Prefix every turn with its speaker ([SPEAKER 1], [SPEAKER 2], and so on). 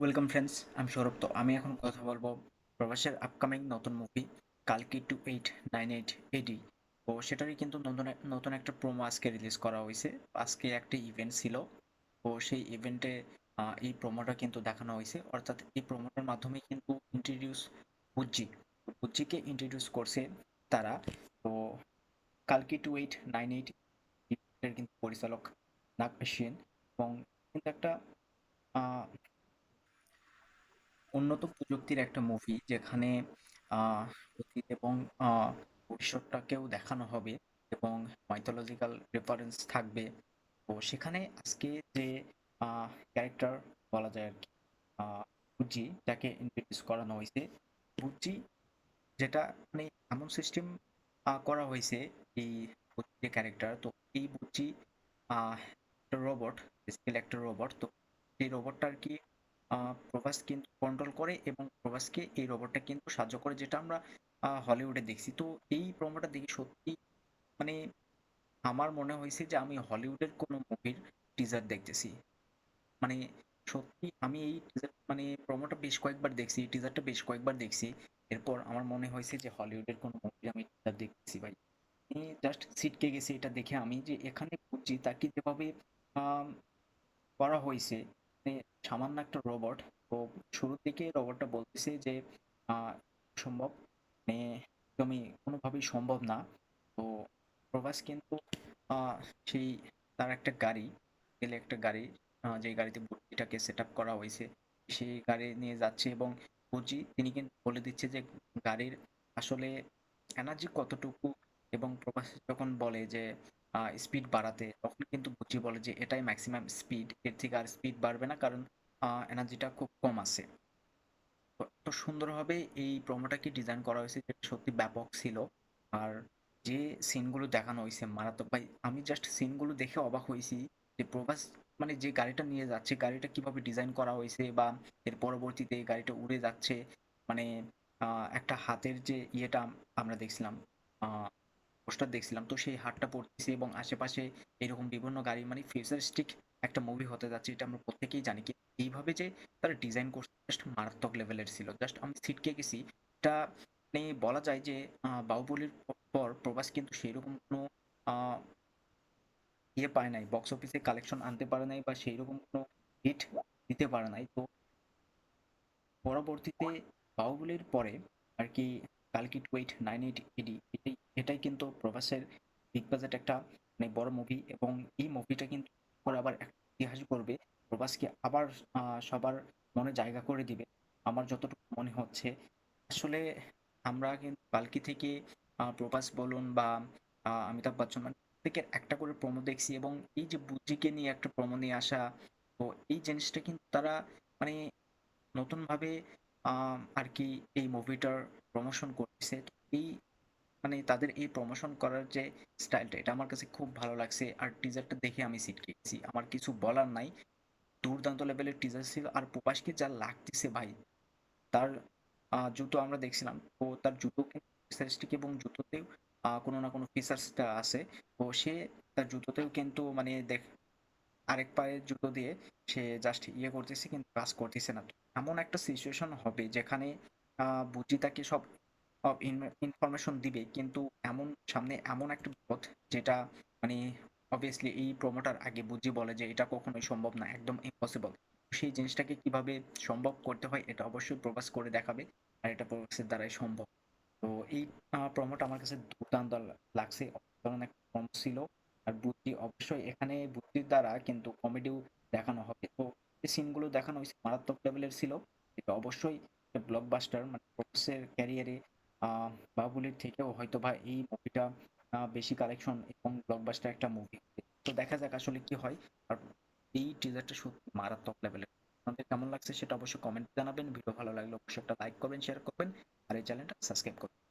[SPEAKER 1] Welcome friends আমি সৌরভ তো আমি এখন কথা বলব প্রবাসের আপকামিং নতুন movie কালকি two eight nine eight AD তো সেটারই কিন্তু নতুন নতুন একটা প্রোমো আজকে রিলিজ করা হয়েছে। আজকে একটা ইভেন্ট ছিল। তো সেই ইভেন্টে এই প্রোমোটা কিন্তু দেখানো হয়েছে। অর্থাৎ এই প্রোমোটার মাধ্যমে কিন্তু ইন্ট্রোডিউস বুজ্জি বুজ্জিকে ইন্ট্রোডিউস করছে তারা। তো কালকি টু এইট নাইন এইট এর কিন্তু পরিচালক নাগ সেন। এবং কিন্তু একটা উন্নত প্রযুক্তির একটা মুভি যেখানে অতীত এবং ভবিষ্যৎটাকেও দেখানো হবে এবং মাইথোলজিক্যাল রেফারেন্স থাকবে। তো সেখানে আজকে যে ক্যারেক্টার বলা যায় আর কি বুজ্জি যাকে ইন্ট্রোডিউস করানো হয়েছে, বুজ্জি যেটা মানে এমন সিস্টেম করা হয়েছে এই যে ক্যারেক্টার তো এই একটা রোবট বেসিক্যালি একটা রোবট তো এই রোবটটা আর কি প্রভাস কিন্তু কন্ট্রোল করে এবং প্রভাসকে এই রোবটটা কিন্তু সাহায্য করে যেটা আমরা হলিউডে দেখছি। তো এই প্রোমোটা দেখে সত্যি মানে আমার মনে হয়েছে যে আমি হলিউডের কোনো মুভির টিজার দেখতেছি। মানে সত্যি আমি এই টিজার মানে প্রোমোটা বেশ কয়েকবার দেখছি টিজারটা বেশ কয়েকবার দেখছি। এরপর আমার মনে হয়েছে যে হলিউডের কোনো মুভি আমি টিজার দেখতেছি ভাই। জাস্ট সিটকে গেছি এটা দেখে আমি যে এখানে বুঝছি তাকে যেভাবে আম, করা হয়েছে। সামান্য একটা রোবট তো শুরু থেকে রোবটটা বলতেছে যে সম্ভব মানে একদমই কোনোভাবেই সম্ভব না। তো প্রভাস কিন্তু সেই তার একটা গাড়ি গেলে একটা গাড়ি যে গাড়িতে বুদ্ধিটাকে সেট আপ করা হয়েছে, সেই গাড়ি নিয়ে যাচ্ছে এবং বুঝি তিনি কিন্তু বলে দিচ্ছে যে, গাড়ির আসলে এনার্জি কতটুকু এবং প্রভাস যখন বলে যে স্পিড বাড়াতে, তখন কিন্তু বুঝি বলে যে, এটাই ম্যাক্সিমাম স্পিড এর থেকে আর স্পিড বাড়বে না কারণ এনার্জিটা খুব কম আছে। তো সুন্দরভাবে এই প্রোমোটাকে ডিজাইন করা হয়েছে যেটা সত্যি ব্যাপক ছিল। আর যে সিনগুলো দেখানো হয়েছে, মারাত্মক, ভাই, আমি জাস্ট সিনগুলো দেখে অবাক হয়েছি যে প্রভাস মানে যে গাড়িটা নিয়ে যাচ্ছে, গাড়িটা কীভাবে ডিজাইন করা হয়েছে বা এর পরবর্তীতে গাড়িটা উড়ে যাচ্ছে মানে একটা হাতের যে ইয়েটা আমরা দেখছিলাম পোস্টার দেখছিলাম। তো সেই হাটটা পড়তেছে এবং আশেপাশে এরকম বিভিন্ন গাড়ি মানে ফিউচারিস্টিক একটা মুভি হতে যাচ্ছে এটা আমরা প্রত্যেকেই জানি। কিন্তু এইভাবে যে তারা ডিজাইন করছে জাস্ট মারাত্মক লেভেলের ছিল। জাস্ট আমি ছিটকে গেছি। এটা মানে বলা যায় যে বাহুবলীর পর প্রভাস কিন্তু সেইরকম কোনো ইয়ে পায় নাই। বক্স অফিসে কালেকশন আনতে পারে নাই বা সেইরকম কোনো হিট দিতে পারে নাই। তো পরবর্তীতে বাহুবলির পরে আর কি কালকি two eight nine eight AD এটাই এটাই কিন্তু প্রভাসের বিগ বাজেট একটা মানে বড় মুভি এবং এই মুভিটা কিন্তু পরে আবার ইতিহাস করবে প্রভাসকে আবার সবার মনে জায়গা করে দিবে। আমার যতটুকু মনে হচ্ছে, আসলে আমরা কিন্তু কালকি থেকে প্রভাস বলুন বা অমিতাভ বচ্চন মানে প্রত্যেকের একটা করে প্রোমো দেখছি এবং এই যে বুদ্ধিকে নিয়ে একটা প্রোমো নিয়ে আসা, তো এই জিনিসটা কিন্তু তারা মানে নতুনভাবে আর কি এই মুভিটার প্রমোশন করছে। এই মানে তাদের এই প্রমোশন করার যে স্টাইলটা এটা আমার কাছে খুব ভালো লাগছে। আর টিজারটা দেখে আমি সিটকে গেছি আমার কিছু বলার নাই। দুর্দান্ত লেভেলের টিজার ছিল। আর প্রবাসকে যা লাগতেছে ভাই, তার জুতো আমরা দেখছিলাম। তো তার জুতো ফিচারিস্টিক এবং জুতোতেও কোনো না কোনো ফিচার্সটা আছে। তো সে তার জুতোতেও কিন্তু মানে দেখ, আরেক পায়ের জুতো দিয়ে সে জাস্ট ইয়ে করতেছে, কিন্তু কাজ করতেছে না। এমন একটা সিচুয়েশন হবে যেখানে বুঝি তাকে সব ইনফরমেশন দিবে। কিন্তু এমন, সামনে এমন একটা পথ যেটা মানে অবভিয়াসলি এই প্রোমোটার আগে বুঝি বলে যে এটা কখনোই সম্ভব না, একদম ইম্পসিবল সেই জিনিসটাকে কীভাবে সম্ভব করতে হয় এটা অবশ্যই প্রকাশ করে দেখাবে আর এটা প্রকাশের দ্বারাই সম্ভব। তো এই প্রোমোটা আমার কাছে দুর্দান্ত লাগছে। অসাধারণ একটা ছিল। আর বুদ্ধি অবশ্যই এখানে বুদ্ধির দ্বারা কিন্তু কমেডিও দেখানো হবে। তো এই সিনগুলো দেখানো হয়েছে মারাত্মক লেভেলের ছিল। এটা অবশ্যই ব্লকবাস্টার মানে প্রভাসের ক্যারিয়ারে বাহুবলীর থেকেও হয়তো বা এই মুভিটা বেশি কালেকশন এবং ব্লকবাস্টার একটা মুভি তো দেখা যাক আসলে কি হয়। আর এই টিজারটা সত্যি মারাত্মক লেভেলের আপনাদের কেমন লাগছে সেটা অবশ্যই কমেন্ট জানাবেন। ভিডিও ভালো লাগলে অবশ্যই একটা লাইক করবেন শেয়ার করবেন, আর এই চ্যানেলটা সাবস্ক্রাইব করবেন।